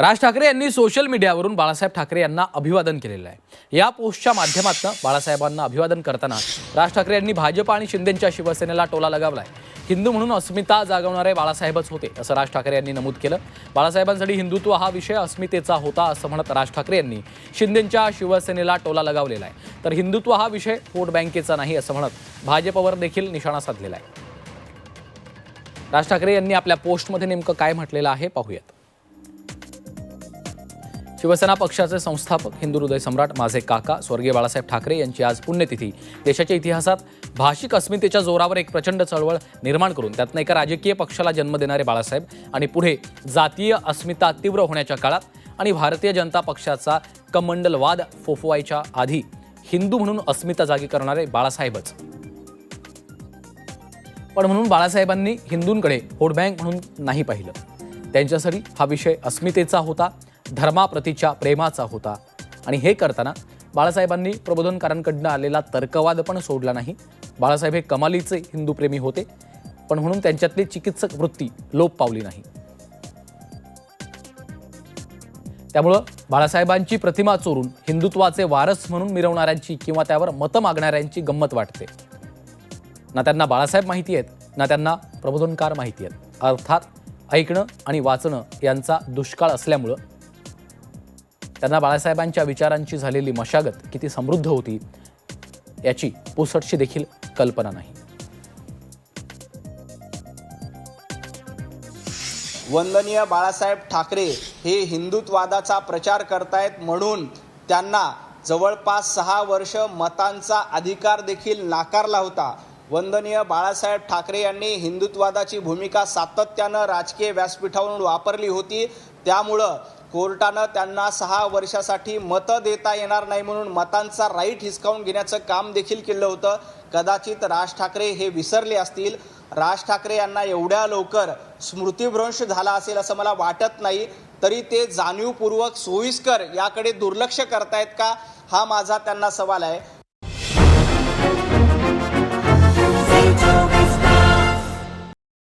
राज ठाकरे यांनी सोशल मीडियावरून बाळासाहेब ठाकरे यांना अभिवादन केलेलं आहे. या पोस्टच्या माध्यमातून बाळासाहेबांना अभिवादन करताना राज ठाकरे यांनी भाजप आणि शिंदेच्या शिवसेनेला टोला लगावलाय. हिंदू म्हणून अस्मिता जागवणारे बाळासाहेबच होते असं राज ठाकरे यांनी नमूद केलं. बाळासाहेबांसाठी हिंदुत्व हा विषय अस्मितेचा होता असं म्हणत राज ठाकरे यांनी शिंदेच्या शिवसेनेला टोला लगावलेला आहे. तर हिंदुत्व हा विषय वोट बँकेचा नाही असं म्हणत भाजपवर देखील निशाणा साधलेला आहे. राज ठाकरे यांनी आपल्या पोस्टमध्ये नेमकं काय म्हटलेलं आहे पाहूयात. शिवसेना पक्षाचे संस्थापक हिंदू हृदय सम्राट माझे काका स्वर्गीय बाळासाहेब ठाकरे यांची आज पुण्यतिथी. देशाच्या इतिहासात भाषिक अस्मितेच्या जोरावर एक प्रचंड चळवळ निर्माण करून त्यातनं एका राजकीय पक्षाला जन्म देणारे बाळासाहेब आणि पुढे जातीय अस्मिता तीव्र होण्याच्या काळात आणि भारतीय जनता पक्षाचा कमंडलवाद फोफवायच्या आधी हिंदू म्हणून अस्मिता जागी करणारे बाळासाहेबच. पण म्हणून बाळासाहेबांनी हिंदूंकडे वोट बँक म्हणून नाही पाहिलं. त्यांच्यासाठी हा विषय अस्मितेचा होता. धर्माप्रतीच्या प्रेमाचा होता. आणि हे करताना बाळासाहेबांनी प्रबोधनकारांकडनं आलेला तर्कवाद पण सोडला नाही. बाळासाहेब हे कमालीचे हिंदूप्रेमी होते पण म्हणून त्यांच्यातली चिकित्सक वृत्ती लोप पावली नाही. त्यामुळं बाळासाहेबांची प्रतिमा चोरून हिंदुत्वाचे वारस म्हणून मिरवणाऱ्यांची किंवा त्यावर मतं मागणाऱ्यांची गंमत वाटते. ना त्यांना बाळासाहेब माहिती आहेत ना त्यांना प्रबोधनकार माहिती आहेत. अर्थात ऐकणं आणि वाचणं यांचा दुष्काळ असल्यामुळं त्यांना बाळासाहेबांच्या विचारांची झालेली मशागत किती समृद्ध होती याची पुसटशी देखील कल्पना नाही. वंदनीय बाळासाहेब ठाकरे हे हिंदुत्वादाचा प्रचार करतायत म्हणून त्यांना जवळपास सहा वर्ष मतांचा अधिकार देखील नाकारला होता. वंदनीय बाळासाहेब ठाकरे यांनी हिंदुत्वादाची भूमिका सातत्यानं राजकीय व्यासपीठावरून वापरली होती. त्यामुळं कोर्टानं त्यांना सहा वर्षासाठी मतं देता येणार नाही म्हणून मतांचा राईट हिसकावून घेण्याचं काम देखील केलं होतं. कदाचित राज ठाकरे हे विसरले असतील. राज ठाकरे यांना एवढ्या लवकर स्मृतिभ्रंश झाला असेल असं मला वाटत नाही. तरी ते जाणीवपूर्वक सोयीस्कर याकडे दुर्लक्ष करतायत का? हा माझा त्यांना सवाल आहे.